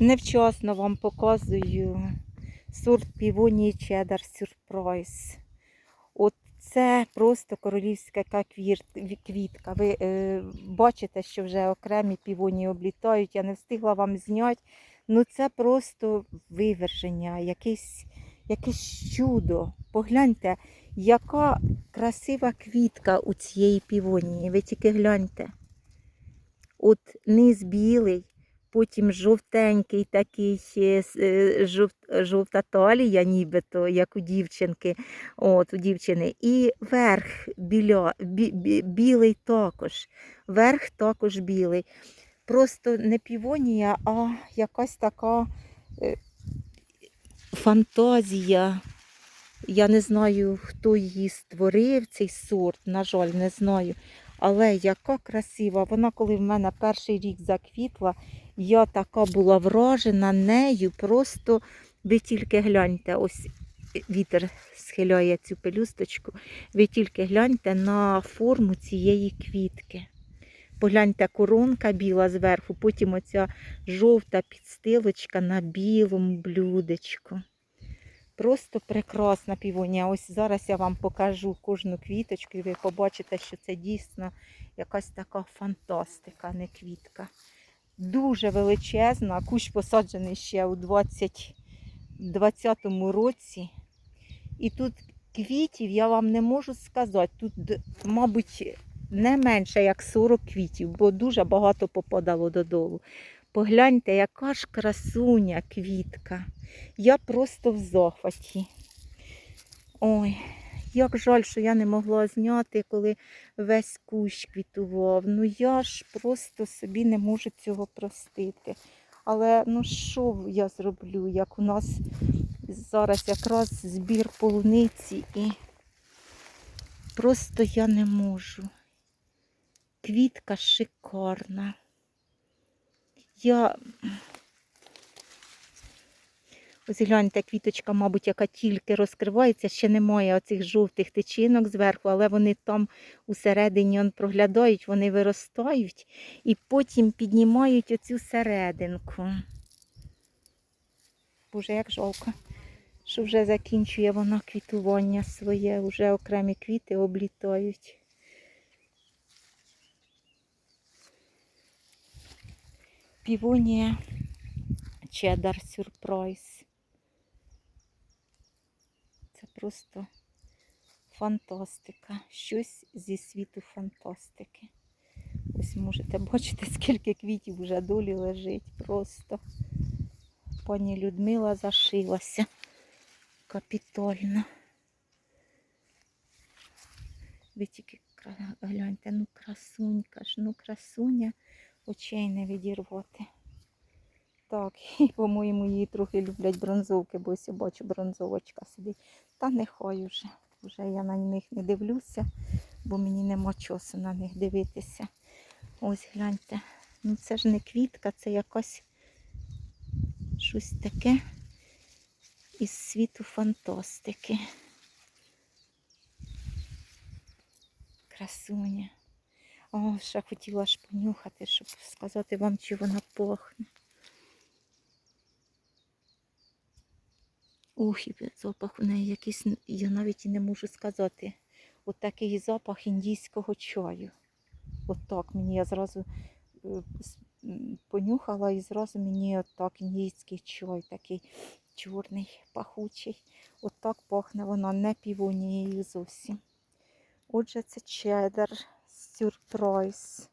Невчасно вам показую сорт півонії Чедар Сюрприз. От це просто королівська квітка. Ви е, бачите, що вже окремі півонії облітають. Я не встигла вам зняти. Ну це просто виверження, якесь, якесь чудо. Погляньте, яка красива квітка у цієї півонії. Ви тільки гляньте. От низ білий, потім жовтенький такий е, жов- жовта талія, нібито, як у дівчинки, от, у дівчини. І верх біля, бі, бі- білий також. Верх також білий. Просто не півонія, а якась така е, фантазія. Я не знаю, хто її створив, цей сорт, на жаль, не знаю. Але яка красива. Вона, коли в мене перший рік заквітла, я така була вражена нею. Просто ви тільки гляньте, ось вітер схиляє цю пелюсточку. Ви тільки гляньте на форму цієї квітки. Погляньте, коронка біла зверху, потім оця жовта підстилочка на білому блюдечку. Просто прекрасна півонія. Ось зараз я вам покажу кожну квіточку, і ви побачите, що це дійсно якась така фантастика, не квітка. Дуже величезна. Кущ посаджений ще у 20, 20-му році. І тут квітів я вам не можу сказати. Тут, мабуть, не менше як 40 квітів, бо дуже багато попадало додолу. Погляньте, яка ж красуня квітка. Я просто в захваті. Ой, як жаль, що я не могла зняти, коли весь кущ квітував. Ну я ж просто собі не можу цього простити. Але ну що я зроблю, як у нас зараз якраз збір полуниці і просто я не можу. Квітка шикарна. Я Ось гляньте, квіточка, мабуть, яка тільки розкривається, ще немає оцих жовтих тичинок зверху, але вони там усередині он проглядають, вони виростають і потім піднімають оцю серединку. Боже, як жалко, що вже закінчує вона квітування своє, вже окремі квіти облітають. Півонія Чедар Сюрприз. Це просто фантастика. Щось зі світу фантастики. Ось можете бачити, скільки квітів вже долі лежить. Просто пані Людмила зашилася капітально. Ви тільки гляньте, ну красунька ж, ну красуня очей не відірвати. Так, і, по-моєму, її трохи люблять бронзовки, бо ось я бачу бронзовочка сидить. Та нехай уже. Вже я на них не дивлюся, бо мені нема часу на них дивитися. Ось гляньте. Ну це ж не квітка, це якась щось таке із світу фантастики. Красуня. О, ще хотіла ж понюхати, щоб сказати вам, чи вона пахне. Ух, і запах у неї якийсь, я навіть і не можу сказати. От такий запах індійського чаю. От так мені я зразу е, понюхала і зразу мені от так індійський чай, такий чорний, пахучий. От так пахне вона не півонією зовсім. Отже, це чеддер сюрприз.